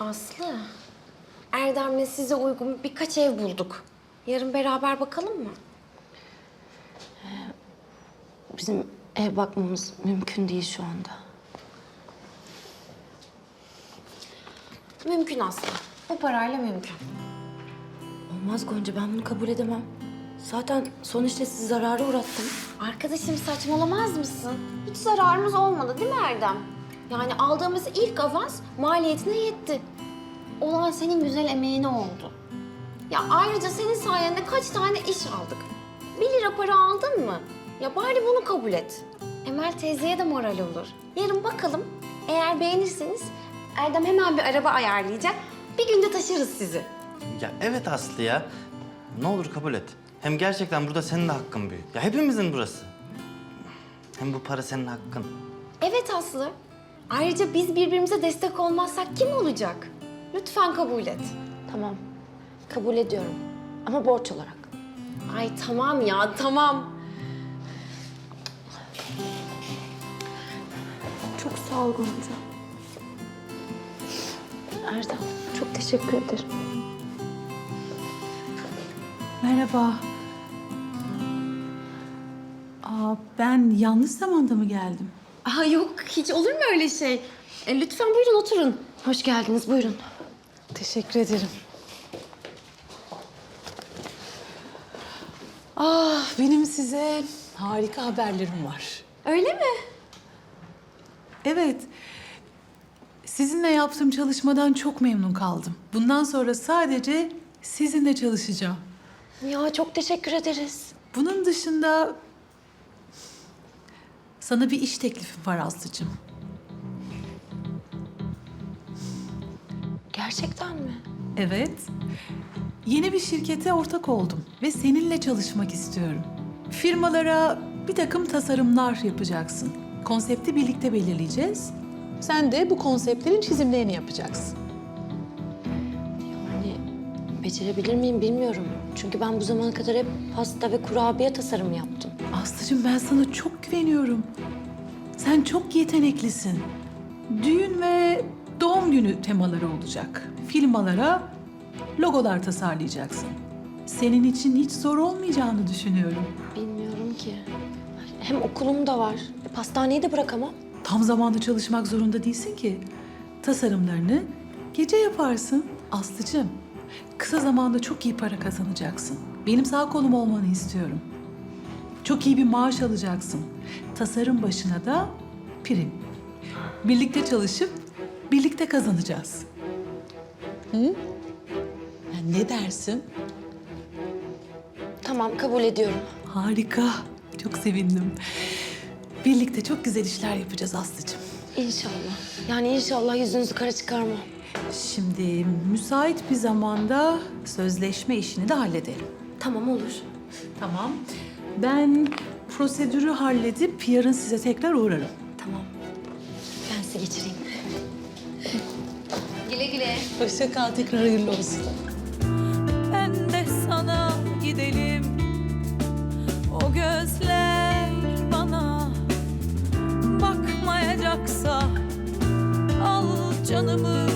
Aslı, Erdem'le size uygun birkaç ev bulduk. Yarın beraber bakalım mı? Bizim ev bakmamız mümkün değil şu anda. Mümkün Aslı. Bu parayla mümkün. Olmaz Gonca ben bunu kabul edemem. Zaten sonuçta sizi zarara uğrattım. Arkadaşım saçmalamaz mısın? Hiç zararımız olmadı değil mi Erdem? Yani aldığımız ilk avans maliyetine yetti. Olan senin güzel emeğine oldu. Ya ayrıca senin sayende kaç tane iş aldık. Bir lira para aldın mı? Ya bari bunu kabul et. Emel teyzeye de moral olur. Yarın bakalım. Eğer beğenirseniz Erdem hemen bir araba ayarlayacak. Bir günde taşırız sizi. Ya evet Aslı ya. Ne olur kabul et. Hem gerçekten burada senin de hakkın büyük. Ya hepimizin burası. Hem bu para senin hakkın. Evet Aslı. Ayrıca biz birbirimize destek olmazsak kim olacak? Lütfen kabul et. Tamam kabul ediyorum ama borç olarak. Ay tamam ya tamam. Çok sağ ol Gonca. Erdem çok teşekkür ederim. Merhaba. Aa, ben yanlış zamanda mı geldim? Aa yok hiç olur mu öyle şey? E, lütfen buyurun oturun. Hoş geldiniz buyurun. Teşekkür ederim. Ah, benim size harika haberlerim var. Öyle mi? Evet. Sizinle yaptığım çalışmadan çok memnun kaldım. Bundan sonra sadece sizinle çalışacağım. Ya çok teşekkür ederiz. Bunun dışında sana bir iş teklifim var Aslı'cığım. Gerçekten mi? Evet. Yeni bir şirkete ortak oldum ve seninle çalışmak istiyorum. Firmalara bir takım tasarımlar yapacaksın. Konsepti birlikte belirleyeceğiz. Sen de bu konseptlerin çizimlerini yapacaksın. Yani becerebilir miyim bilmiyorum. Çünkü ben bu zamana kadar hep pasta ve kurabiye tasarımı yaptım. Aslıcığım ben sana çok güveniyorum. Sen çok yeteneklisin. Düğün ve doğum günü temaları olacak. Firmalara logolar tasarlayacaksın. Senin için hiç zor olmayacağını düşünüyorum. Bilmiyorum ki. Hem okulum da var. E, pastaneyi de bırakamam. Tam zamanda çalışmak zorunda değilsin ki. Tasarımlarını gece yaparsın Aslıcığım. Kısa zamanda çok iyi para kazanacaksın. Benim sağ kolum olmanı istiyorum. Çok iyi bir maaş alacaksın. Tasarım başına da prim. Birlikte çalışıp birlikte kazanacağız. Hı? Ya ne dersin? Tamam kabul ediyorum. Harika. Çok sevindim. Birlikte çok güzel işler yapacağız Aslıcığım. İnşallah. Yani inşallah yüzünüzü kara çıkarmam. Şimdi müsait bir zamanda sözleşme işini de halledelim. Tamam olur. Tamam. Ben prosedürü halledip yarın size tekrar uğrarım. Hoşça kal, tekrar hayırlı olsun. ben de sana gidelim O gözler bana bakmayacaksa Al canımı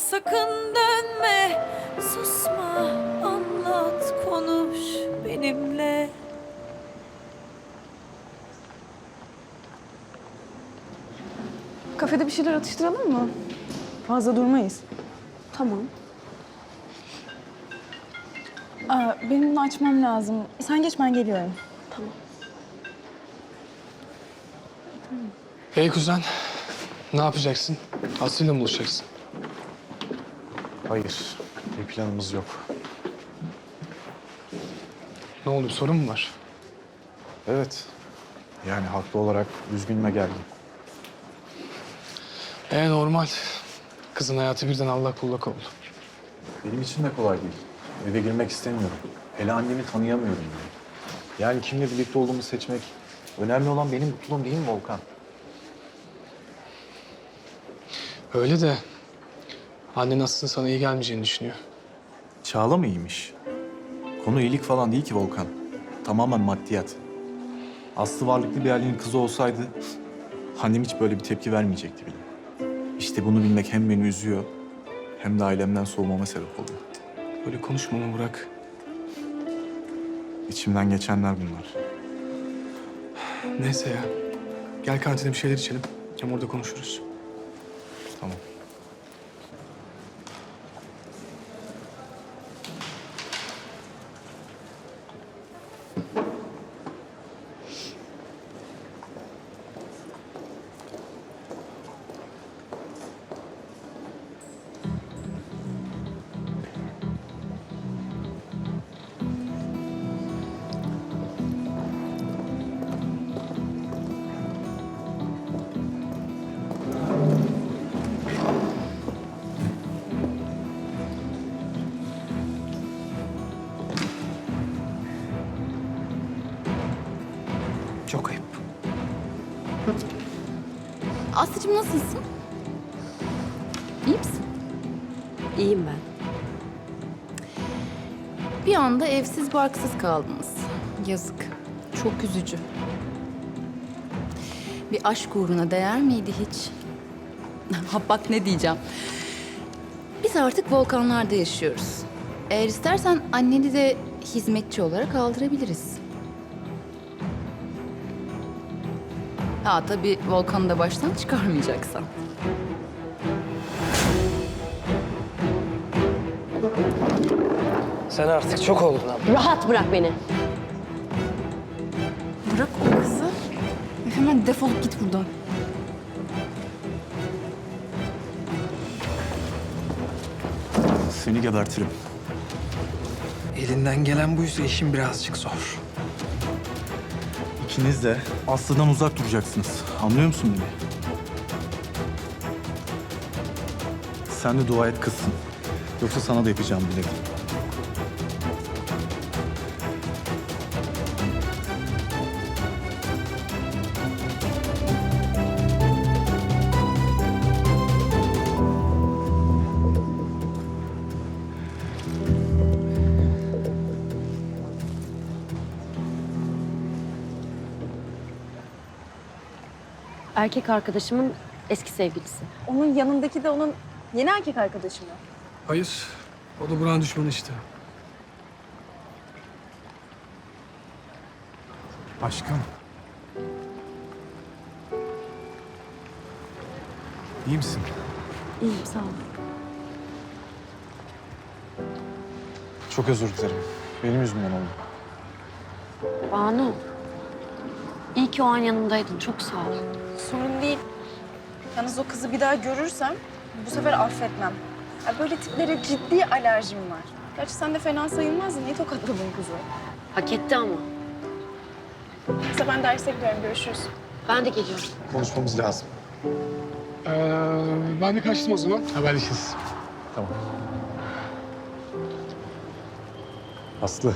sakın dönme Susma anlat konuş benimle Kafede bir şeyler atıştıralım mı? Fazla durmayız. Tamam. Aa, benim bunu açmam lazım. Sen geç ben geliyorum. Hey kuzen, ne yapacaksın? Aslı'yla mı buluşacaksın? Hayır, bir planımız yok. Ne oldu, sorun mu var? Evet, yani haklı olarak üzgün ve gergin. E normal. Kızın hayatı birden allak bullak oldu. Benim için de kolay değil. Eve girmek istemiyorum. Hele annemi tanıyamıyorum bile. Yani kimle birlikte olduğumu seçmek... Önemli olan benim mutluluğum değil mi Volkan? Öyle de annen aslında sana iyi gelmeyeceğini düşünüyor. Çağla mı iyiymiş? Konu iyilik falan değil ki Volkan. Tamamen maddiyat. Aslı varlıklı bir ailenin kızı olsaydı... Annem hiç böyle bir tepki vermeyecekti bile. İşte bunu bilmek hem beni üzüyor... ...hem de ailemden soğumama sebep oluyor. Böyle konuşmamı bırak. İçimden geçenler bunlar. Neyse ya. Gel kantine bir şeyler içelim. Hem orada konuşuruz. Tamam. Aslıcığım nasılsın? İyi misin? İyiyim ben. Bir anda evsiz barksız kaldınız. Yazık. Çok üzücü. Bir aşk uğruna değer miydi hiç? ha bak ne diyeceğim. Biz artık volkanlarda yaşıyoruz. Eğer istersen anneni de hizmetçi olarak aldırabiliriz. Ha tabii volkanı da baştan çıkarmayacaksan. Sen artık çok oldun abi. Rahat bırak beni. Bırak o kızı. ve Hemen defolup git buradan. Seni gebertirim. Elinden gelen buysa işin birazcık zor. İkiniz de Aslı'dan uzak duracaksınız. Anlıyor musun beni? Sen de dua et kızsın. Yoksa sana da yapacağım bilirdim. Erkek arkadaşımın eski sevgilisi. Onun yanındaki de onun yeni erkek arkadaşı mı? Hayır, o da Burak'ın düşmanı işte. Aşkım. İyi misin? İyiyim sağ ol. Çok özür dilerim. Benim yüzümden oldu. Banu. İyi ki o an yanımdaydın. Çok sağ ol. Sorun değil. Yalnız o kızı bir daha görürsem bu sefer affetmem. Ya böyle tiplere ciddi alerjim var. Gerçi sen de fena sayılmazdın. Niye tokatladın kızı? Hak etti ama. Neyse ben derse gidiyorum. Görüşürüz. Ben de geliyorum. Konuşmamız lazım. Ee, ben de kaçtım o zaman. Haberleşiriz. Tamam. Aslı,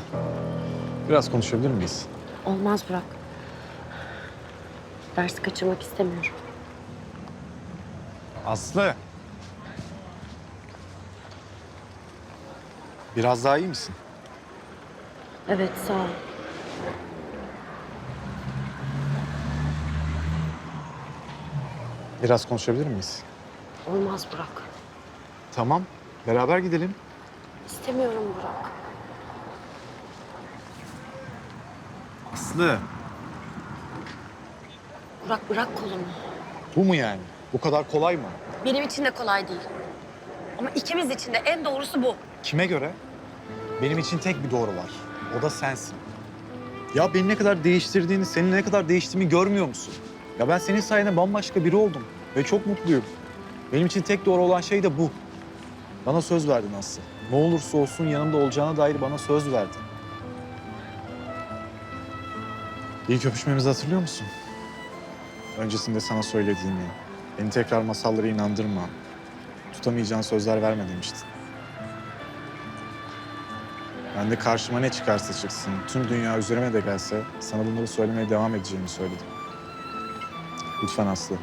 biraz konuşabilir miyiz? Olmaz bırak. Dersi kaçırmak istemiyorum. Aslı. Biraz daha iyi misin? Evet sağ ol. Biraz konuşabilir miyiz? Olmaz Burak. Tamam. Beraber gidelim. İstemiyorum Burak. Aslı. Burak bırak kolumu. Bu mu yani? Bu kadar kolay mı? Benim için de kolay değil. Ama ikimiz için de en doğrusu bu. Kime göre? Benim için tek bir doğru var. O da sensin. Ya beni ne kadar değiştirdiğini, senin ne kadar değiştiğimi görmüyor musun? Ya ben senin sayende bambaşka biri oldum ve çok mutluyum. Benim için tek doğru olan şey de bu. Bana söz verdin Aslı. Ne olursa olsun yanımda olacağına dair bana söz verdin. İlk öpüşmemizi hatırlıyor musun? Öncesinde sana söylediğimi, beni tekrar masallara inandırma, tutamayacağın sözler verme demiştin. Ben de karşıma ne çıkarsa çıksın, tüm dünya üzerime de gelse sana bunları söylemeye devam edeceğimi söyledim. Lütfen Aslı,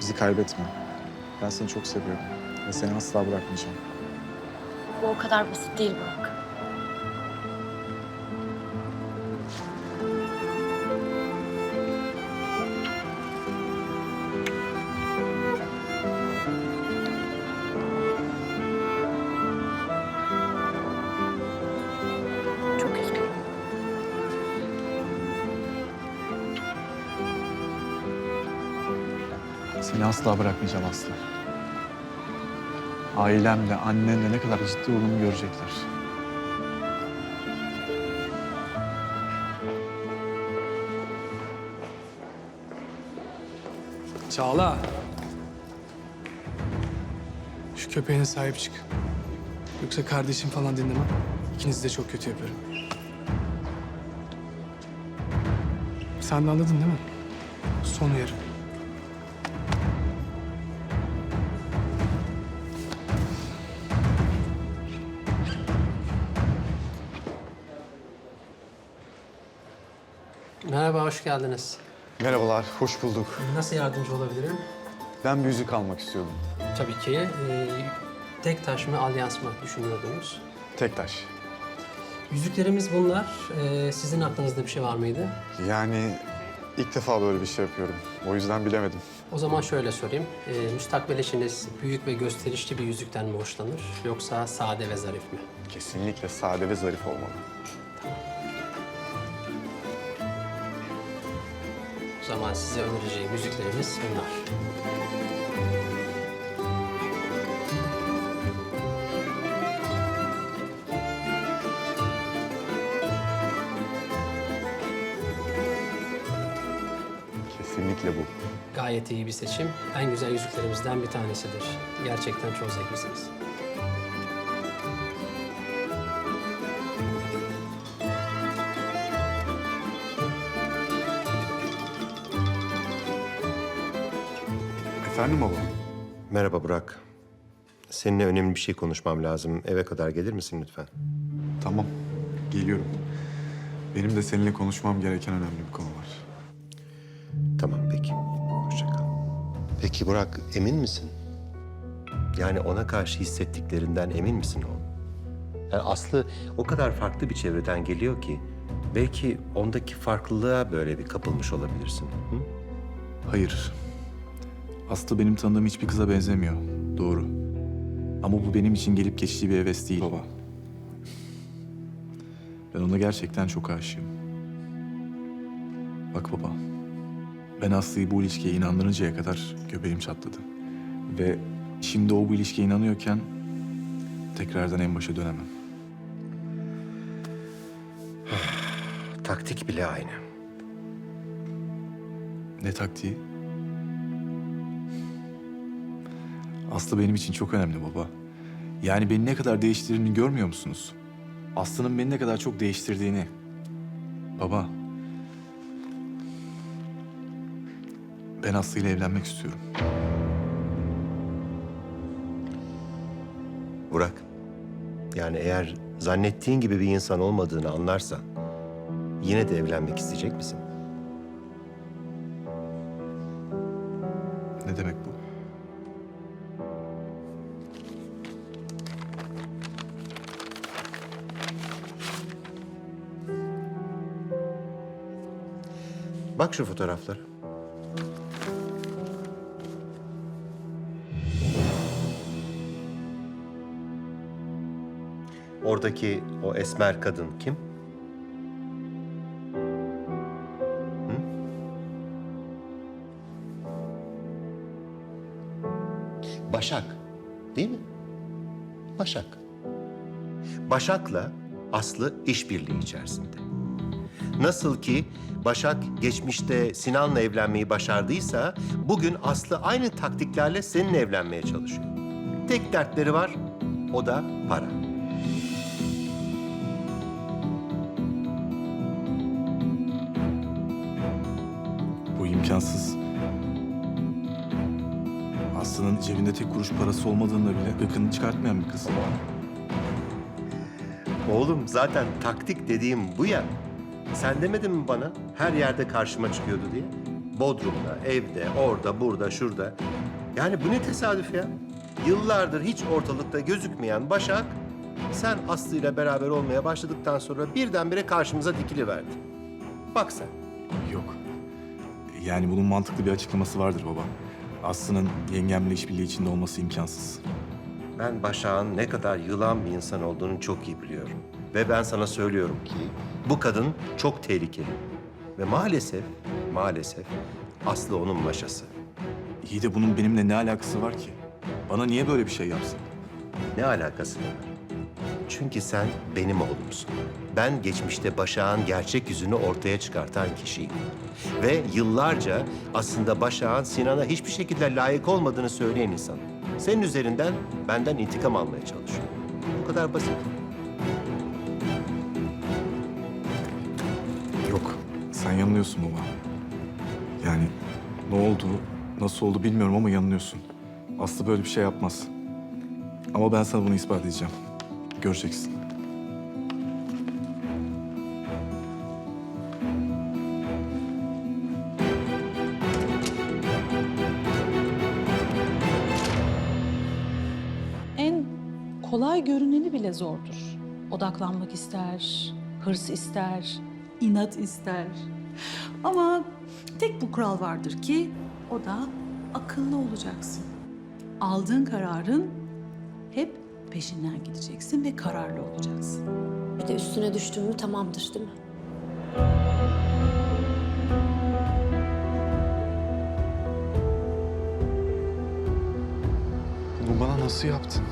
bizi kaybetme. Ben seni çok seviyorum ve seni asla bırakmayacağım. Bu o kadar basit değil Burak. Asla bırakmayacağım Aslı. Ailemle, annenle ne kadar ciddi olduğumu görecekler. Çağla. Şu köpeğine sahip çık. Yoksa kardeşim falan dinlemem. İkinizi de çok kötü yaparım. Sen de anladın değil mi? Son uyarı. Hoş geldiniz. Merhabalar, hoş bulduk. Nasıl yardımcı olabilirim? Ben bir yüzük almak istiyordum. Tabii ki. e, tek taş mı, alyans mı düşünüyordunuz? Tek taş. Yüzüklerimiz bunlar. E, sizin aklınızda bir şey var mıydı? Yani ilk defa böyle bir şey yapıyorum. O yüzden bilemedim. O zaman şöyle sorayım. E, müstakbel eşiniz büyük ve gösterişli bir yüzükten mi hoşlanır? Yoksa sade ve zarif mi? Kesinlikle sade ve zarif olmalı. Zaman size önereceğim yüzüklerimiz bunlar. Kesinlikle bu. Gayet iyi bir seçim. En güzel yüzüklerimizden bir tanesidir. Gerçekten çok zevklisiniz. Efendim baba? Merhaba Burak. Seninle önemli bir şey konuşmam lazım. Eve kadar gelir misin lütfen? Tamam, geliyorum. Benim de seninle konuşmam gereken önemli bir konu var. Tamam peki. Hoşça kal. Peki Burak emin misin? Yani ona karşı hissettiklerinden emin misin oğlum? Yani Aslı o kadar farklı bir çevreden geliyor ki belki ondaki farklılığa böyle bir kapılmış olabilirsin. Hı? Hayır. Aslı benim tanıdığım hiçbir kıza benzemiyor. Doğru. Ama bu benim için gelip geçici bir heves değil baba. Ben ona gerçekten çok aşığım. Bak baba. Ben Aslı'yı bu ilişkiye inandırıncaya kadar göbeğim çatladı. Ve şimdi o bu ilişkiye inanıyorken tekrardan en başa dönemem. Taktik bile aynı. Ne taktiği? Aslı benim için çok önemli baba. Yani beni ne kadar değiştirdiğini görmüyor musunuz? Aslı'nın beni ne kadar çok değiştirdiğini. Baba. Ben Aslı ile evlenmek istiyorum. Burak, yani eğer zannettiğin gibi bir insan olmadığını anlarsan yine de evlenmek isteyecek misin? Bak şu fotoğraflara. Oradaki o esmer kadın kim? Başak, değil mi? Başak. Başak'la Aslı işbirliği içerisinde. Nasıl ki Başak geçmişte Sinan'la evlenmeyi başardıysa, bugün Aslı aynı taktiklerle seninle evlenmeye çalışıyor. Tek dertleri var, o da para. Bu imkansız. Aslı'nın cebinde tek kuruş parası olmadığında bile gıkını çıkartmayan bir kız. Oğlum zaten taktik dediğim bu ya. Sen demedin mi bana her yerde karşıma çıkıyordu diye? Bodrum'da, evde, orada, burada, şurada. Yani bu ne tesadüf ya? Yıllardır hiç ortalıkta gözükmeyen Başak, sen Aslı ile beraber olmaya başladıktan sonra birdenbire karşımıza dikiliverdi. Bak sen. Yok. Yani bunun mantıklı bir açıklaması vardır baba. Aslı'nın yengemle işbirliği içinde olması imkansız. Ben Başak'ın ne kadar yılan bir insan olduğunu çok iyi biliyorum. Ve ben sana söylüyorum ki bu kadın çok tehlikeli. Ve maalesef, maalesef Aslı onun maşası. İyi de bunun benimle ne alakası var ki? Bana niye böyle bir şey yapsın? Ne alakası var? Çünkü sen benim oğlumsun. Ben geçmişte Başak'ın gerçek yüzünü ortaya çıkartan kişiyim. Ve yıllarca aslında Başak'ın Sinan'a hiçbir şekilde layık olmadığını söyleyen insan. Senin üzerinden benden intikam almaya çalışıyor. Bu kadar basit. Yanılıyorsun baba. Yani ne oldu, nasıl oldu bilmiyorum ama yanılıyorsun. Aslı böyle bir şey yapmaz. Ama ben sana bunu ispat edeceğim. Göreceksin. En kolay görüneni bile zordur. Odaklanmak ister, hırs ister, inat ister. Ama tek bu kural vardır ki o da akıllı olacaksın. Aldığın kararın hep peşinden gideceksin ve kararlı olacaksın. Bir de üstüne düştün mü tamamdır değil mi? Bunu bana nasıl yaptın?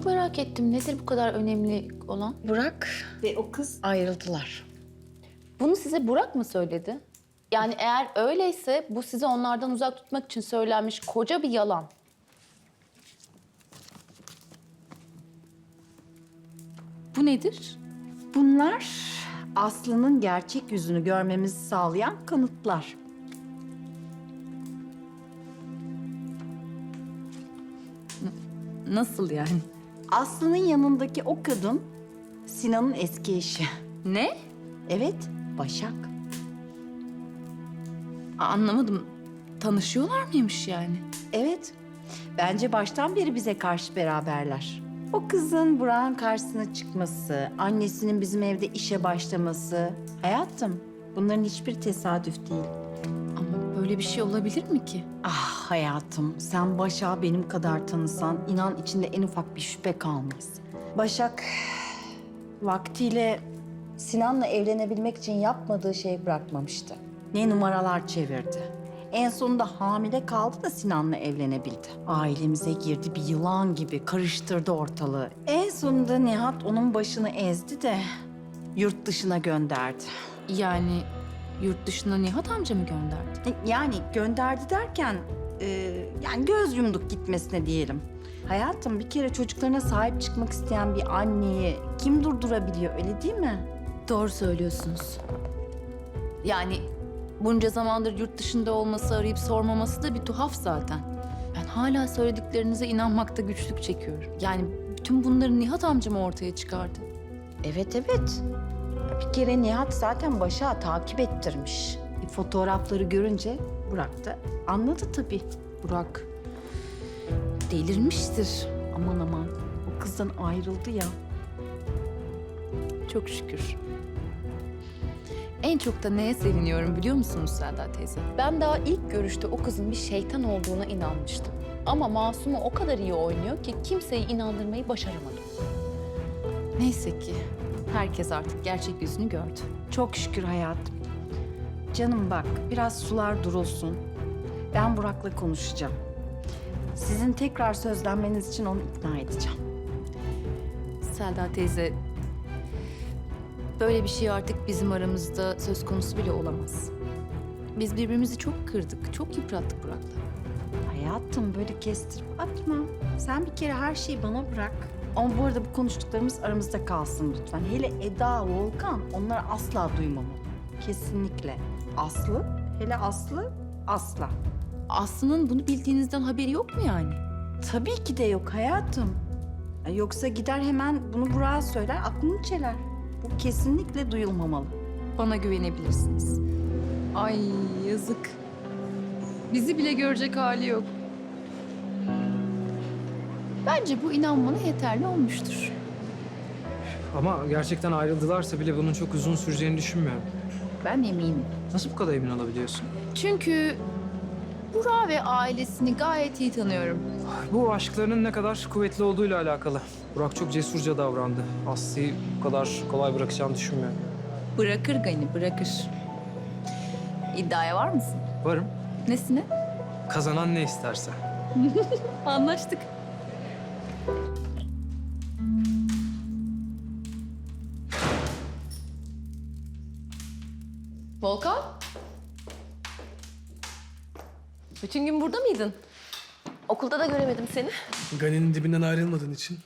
Çok merak ettim. Nedir bu kadar önemli olan? Burak ve o kız ayrıldılar. Bunu size Burak mı söyledi? Yani eğer öyleyse bu sizi onlardan uzak tutmak için söylenmiş koca bir yalan. Bu nedir? Bunlar Aslı'nın gerçek yüzünü görmemizi sağlayan kanıtlar. Nasıl yani? Aslı'nın yanındaki o kadın Sinan'ın eski eşi. Ne? Evet, Başak. Anlamadım. Tanışıyorlar mıymış yani? Evet. Bence baştan beri bize karşı beraberler. O kızın Burak'ın karşısına çıkması, annesinin bizim evde işe başlaması. Hayatım, bunların hiçbir tesadüf değil. Böyle bir şey olabilir mi ki? Ah hayatım, sen Başak'ı benim kadar tanısan inan içinde en ufak bir şüphe kalmaz. Başak vaktiyle Sinan'la evlenebilmek için yapmadığı şeyi bırakmamıştı. Ne numaralar çevirdi. En sonunda hamile kaldı da Sinan'la evlenebildi. Ailemize girdi bir yılan gibi karıştırdı ortalığı. En sonunda Nihat onun başını ezdi de yurt dışına gönderdi. Yani yurt dışına Nihat amca mı gönderdi? Yani gönderdi derken e, yani göz yumduk gitmesine diyelim. Hayatım bir kere çocuklarına sahip çıkmak isteyen bir anneyi kim durdurabiliyor öyle değil mi? Doğru söylüyorsunuz. Yani bunca zamandır yurt dışında olması, arayıp sormaması da bir tuhaf zaten. Ben hala söylediklerinize inanmakta güçlük çekiyorum. Yani bütün bunları Nihat amca mı ortaya çıkardı? Evet evet. Bir kere Nihat zaten başa takip ettirmiş. Fotoğrafları görünce Burak da anladı tabii. Burak delirmiştir. Aman aman o kızdan ayrıldı ya. Çok şükür. En çok da neye seviniyorum biliyor musunuz Selda teyze? Ben daha ilk görüşte o kızın bir şeytan olduğuna inanmıştım. Ama Masumu o kadar iyi oynuyor ki kimseyi inandırmayı başaramadım. Neyse ki herkes artık gerçek yüzünü gördü. Çok şükür hayatım. Canım bak biraz sular durulsun. Ben Burak'la konuşacağım. Sizin tekrar sözlenmeniz için onu ikna edeceğim. Selda teyze, böyle bir şey artık bizim aramızda söz konusu bile olamaz. Biz birbirimizi çok kırdık, çok yıprattık Burak'la. Hayatım böyle kestirip atma. Sen bir kere her şeyi bana bırak. Ama bu arada bu konuştuklarımız aramızda kalsın lütfen. Hele Eda, Volkan onları asla duymamalı. Kesinlikle. Aslı, hele Aslı asla. Aslı'nın bunu bildiğinizden haberi yok mu yani? Tabii ki de yok hayatım. Ya Yoksa gider hemen bunu Burak'a söyler, aklını çeler. Bu kesinlikle duyulmamalı. Bana güvenebilirsiniz. Ay yazık. Bizi bile görecek hali yok. Bence bu inanmana yeterli olmuştur. Ama gerçekten ayrıldılarsa bile bunun çok uzun süreceğini düşünmüyorum. Ben eminim. Nasıl bu kadar emin olabiliyorsun? Çünkü Burak ve ailesini gayet iyi tanıyorum. Bu aşklarının ne kadar kuvvetli olduğuyla alakalı. Burak çok cesurca davrandı. Aslı'yı bu kadar kolay bırakacağını düşünmüyorum. Bırakır Gani, bırakır. İddiaya var mısın? Varım. Nesine? Kazanan ne isterse. Anlaştık. Volkan? Bütün gün burada mıydın? Okulda da göremedim seni. Gani'nin dibinden ayrılmadığın için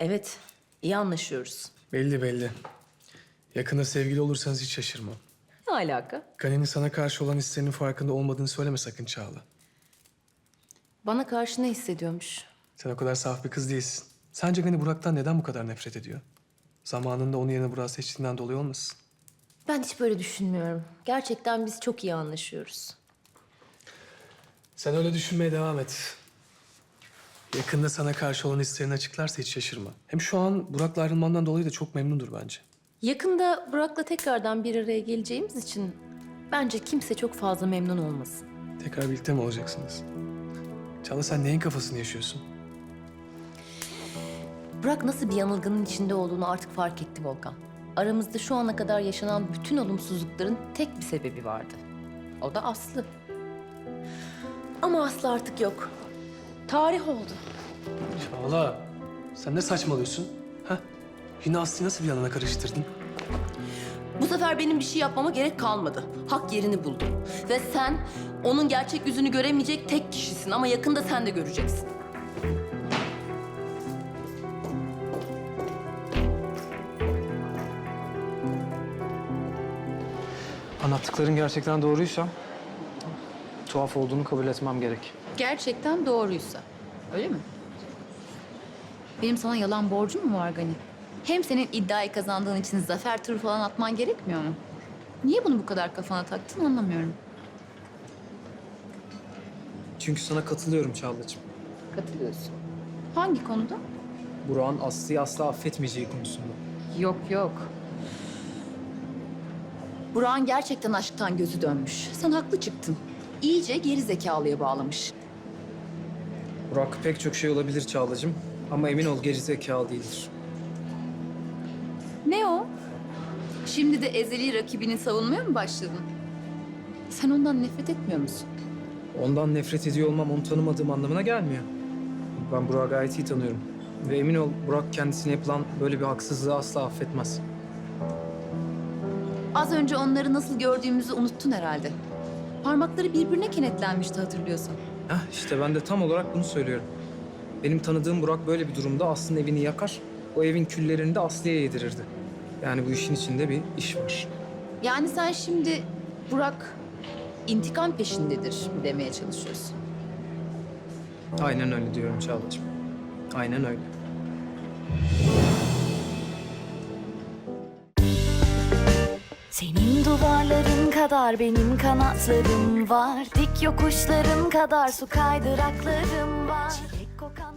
Evet, iyi anlaşıyoruz. belli belli. Yakında sevgili olursanız hiç şaşırmam. Ne alaka? Gani'nin sana karşı olan hislerinin farkında olmadığını söyleme sakın Çağla. Bana karşı ne hissediyormuş? Sen o kadar saf bir kız değilsin. Sence Gani Burak'tan neden bu kadar nefret ediyor? Zamanında onun yerine Burak'ı seçtiğinden dolayı olmasın? Ben hiç böyle düşünmüyorum. Gerçekten biz çok iyi anlaşıyoruz. Sen öyle düşünmeye devam et. Yakında sana karşı olan hislerini açıklarsa hiç şaşırma. Hem şu an Burak'la ayrılmandan dolayı da çok memnundur bence. Yakında Burak'la tekrardan bir araya geleceğimiz için bence kimse çok fazla memnun olmasın. Tekrar birlikte mi olacaksınız? Çağla sen neyin kafasını yaşıyorsun? Burak nasıl bir yanılgının içinde olduğunu artık fark etti Volkan. Aramızda şu ana kadar yaşanan bütün olumsuzlukların tek bir sebebi vardı. O da Aslı. Ama Aslı artık yok. Tarih oldu. Çağla sen ne saçmalıyorsun? Ha? Yine Aslı'yı nasıl bir yalana karıştırdın? Bu sefer benim bir şey yapmama gerek kalmadı. Hak yerini buldu. Ve sen onun gerçek yüzünü göremeyecek tek kişisin ama yakında sen de göreceksin. Anlattıkların gerçekten doğruysa tuhaf olduğunu kabul etmem gerek. Gerçekten doğruysa. Öyle mi? Benim sana yalan borcum mu var Gani? Hem senin iddiayı kazandığın için zafer turu falan atman gerekmiyor mu? Niye bunu bu kadar kafana taktın anlamıyorum. Çünkü sana katılıyorum Çağla'cığım. Katılıyorsun. Hangi konuda? Burak'ın Aslı'yı asla affetmeyeceği konusunda. Yok yok. Burak'ın gerçekten aşktan gözü dönmüş. Sen haklı çıktın. İyice geri zekalıya bağlamış. Burak pek çok şey olabilir Çağla'cığım. Ama emin ol geri zekalı değildir. Ne o? Şimdi de ezeli rakibini savunmaya mı başladın? Sen ondan nefret etmiyor musun? Ondan nefret ediyor olmam onu tanımadığım anlamına gelmiyor. Ben Burak'ı gayet iyi tanıyorum. Ve emin ol Burak kendisine yapılan böyle bir haksızlığı asla affetmez. Az önce onları nasıl gördüğümüzü unuttun herhalde. Parmakları birbirine kenetlenmişti hatırlıyorsun. Heh, işte ben de tam olarak bunu söylüyorum. Benim tanıdığım Burak böyle bir durumda Aslı'nın evini yakar, o evin küllerini de Aslı'ya yedirirdi. Yani bu işin içinde bir iş var. Yani sen şimdi Burak intikam peşindedir demeye çalışıyorsun? Aynen öyle diyorum Çağla'cığım. Aynen öyle. Senin duvarların kadar benim kanatlarım var. Dik yokuşların kadar su kaydıraklarım var. Çilek kokan